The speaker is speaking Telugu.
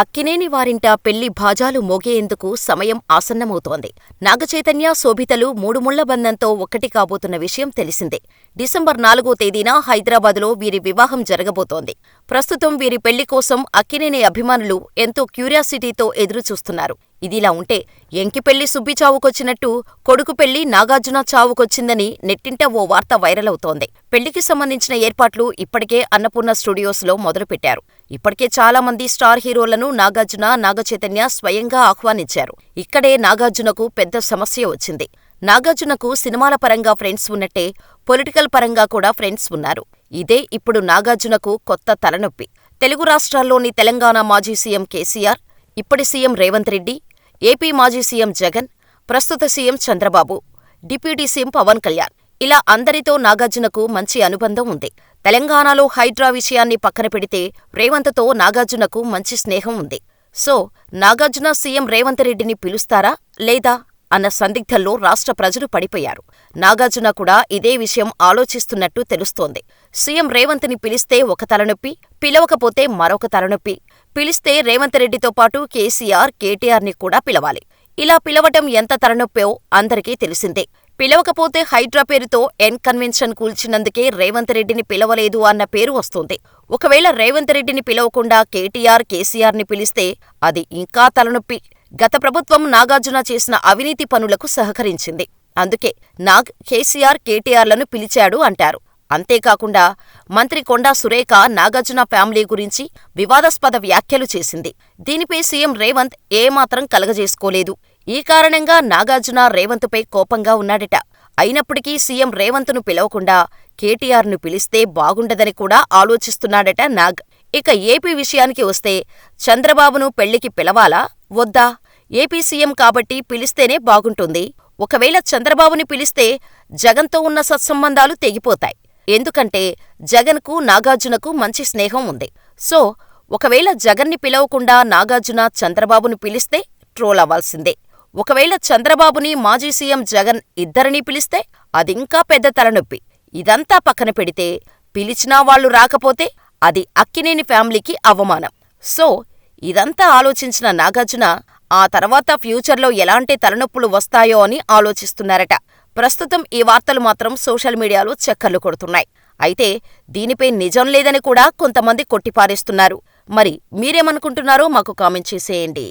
అక్కినేని వారింట పెళ్ళి బాజాలు మోగేందుకు సమయం ఆసన్నమవుతోంది. నాగచైతన్య, శోభితలు మూడు ముళ్ళ బంధంతో ఒక్కటి కాబోతున్న విషయం తెలిసిందే. డిసెంబర్ నాలుగో తేదీన హైదరాబాదులో వీరి వివాహం జరగబోతోంది. ప్రస్తుతం వీరి పెళ్ళి కోసం అక్కినేని అభిమానులు ఎంతో క్యూరియాసిటీతో ఎదురుచూస్తున్నారు. ఇదిలా ఉంటే ఎంకి పెళ్ళి సుబ్బి చావుకొచ్చినట్టు కొడుకు పెళ్ళి నాగార్జున చావుకొచ్చిందని నెట్టింట ఓ వార్త వైరల్ అవుతోంది పెళ్ళికి సంబంధించిన ఏర్పాట్లు ఇప్పటికే అన్నపూర్ణ స్టూడియోస్లో మొదలుపెట్టారు. ఇప్పటికే చాలా మంది స్టార్ హీరోలను నాగార్జున, నాగచైతన్య స్వయంగా ఆహ్వానించారు. ఇక్కడే నాగార్జునకు పెద్ద సమస్య వచ్చింది. నాగార్జునకు సినిమాల పరంగా ఫ్రెండ్స్ ఉన్నట్టే పొలిటికల్ పరంగా కూడా ఫ్రెండ్స్ ఉన్నారు. ఇదే ఇప్పుడు నాగార్జునకు కొత్త తలనొప్పి. తెలుగు రాష్ట్రాల్లోని తెలంగాణ మాజీ సీఎం కేసీఆర్, ఇప్పటి సీఎం రేవంత్ రెడ్డి, ఏపీ మాజీ సీఎం జగన్, ప్రస్తుత CM Chandrababu, deputy CM Pawan Kalyan ఇలా అందరితో నాగార్జునకు మంచి అనుబంధం ఉంది. తెలంగాణలో హైడ్రా విషయాన్ని పక్కన పెడితే రేవంత్తో నాగార్జునకు మంచి స్నేహం ఉంది. సో నాగార్జున సీఎం రేవంత్ రెడ్డిని పిలుస్తారా లేదా అన్న సందిగ్ధంలో రాష్ట్ర ప్రజలు పడిపోయారు. నాగార్జున కూడా ఇదే విషయం ఆలోచిస్తున్నట్టు తెలుస్తోంది. సీఎం రేవంత్ని పిలిస్తే ఒక తలనొప్పి, పిలవకపోతే మరొక తలనొప్పి. పిలిస్తే రేవంత్ రెడ్డితో పాటు కేసీఆర్, కేటీఆర్ని కూడా పిలవాలి. ఇలా పిలవటం ఎంత తలనొప్పో అందరికీ తెలిసిందే. పిలవకపోతే హైడ్రా పేరుతో ఎన్ కన్వెన్షన్ కూల్చినందుకే రేవంత్ రెడ్డిని పిలవలేదు అన్న పేరు వస్తోంది. ఒకవేళ రేవంత్ రెడ్డిని పిలవకుండా కేటీఆర్, కేసీఆర్ని పిలిస్తే అది ఇంకా తలనొప్పి. గత ప్రభుత్వం నాగార్జున చేసిన అవినీతి పనులకు సహకరించింది. అందుకే నాగ్ కేసీఆర్, కేటీఆర్లను పిలిచాడు అంటారు. అంతేకాకుండా మంత్రి కొండా సురేఖ నాగార్జున ఫ్యామిలీ గురించి వివాదాస్పద వ్యాఖ్యలు చేసింది. దీనిపై సీఎం రేవంత్ ఏమాత్రం కలగజేసుకోలేదు. ఈ కారణంగా నాగార్జున రేవంత్పై కోపంగా ఉన్నాడట. అయినప్పటికీ సీఎం రేవంత్ను పిలవకుండా కేటీఆర్ను పిలిస్తే బాగుండదని కూడా ఆలోచిస్తున్నాడట నాగ్. ఇక ఏపీ విషయానికి వస్తే చంద్రబాబును పెళ్ళికి పిలవాలా? వద్దా? ఏపీ సీఎం కాబట్టి పిలిస్తేనే బాగుంటుంది. ఒకవేళ చంద్రబాబుని పిలిస్తే జగన్తో ఉన్న సత్సంబంధాలు తెగిపోతాయి. ఎందుకంటే జగన్కు నాగార్జునకు మంచి స్నేహం ఉంది. సో ఒకవేళ జగన్ని పిలవకుండా నాగార్జున చంద్రబాబును పిలిస్తే ట్రోల్ అవ్వాల్సిందే. ఒకవేళ చంద్రబాబుని మాజీ సీఎం జగన్ ఇద్దరినీ పిలిస్తే అదింకా పెద్ద తలనొప్పి. ఇదంతా పక్కన పెడితే పిలిచినా వాళ్ళు రాకపోతే అది అక్కినేని ఫ్యామిలీకి అవమానం. సో ఇదంతా ఆలోచించిన నాగార్జున ఆ తర్వాత ఫ్యూచర్లో ఎలాంటి తలనొప్పులు వస్తాయో అని ఆలోచిస్తున్నారట. ప్రస్తుతం ఈ వార్తలు మాత్రం సోషల్ మీడియాలో చక్కర్లు కొడుతున్నాయి. అయితే దీనిపై నిజం లేదని కూడా కొంతమంది కొట్టిపారేస్తున్నారు. మరి మీరేమనుకుంటున్నారో మాకు కామెంట్ చేసేయండి.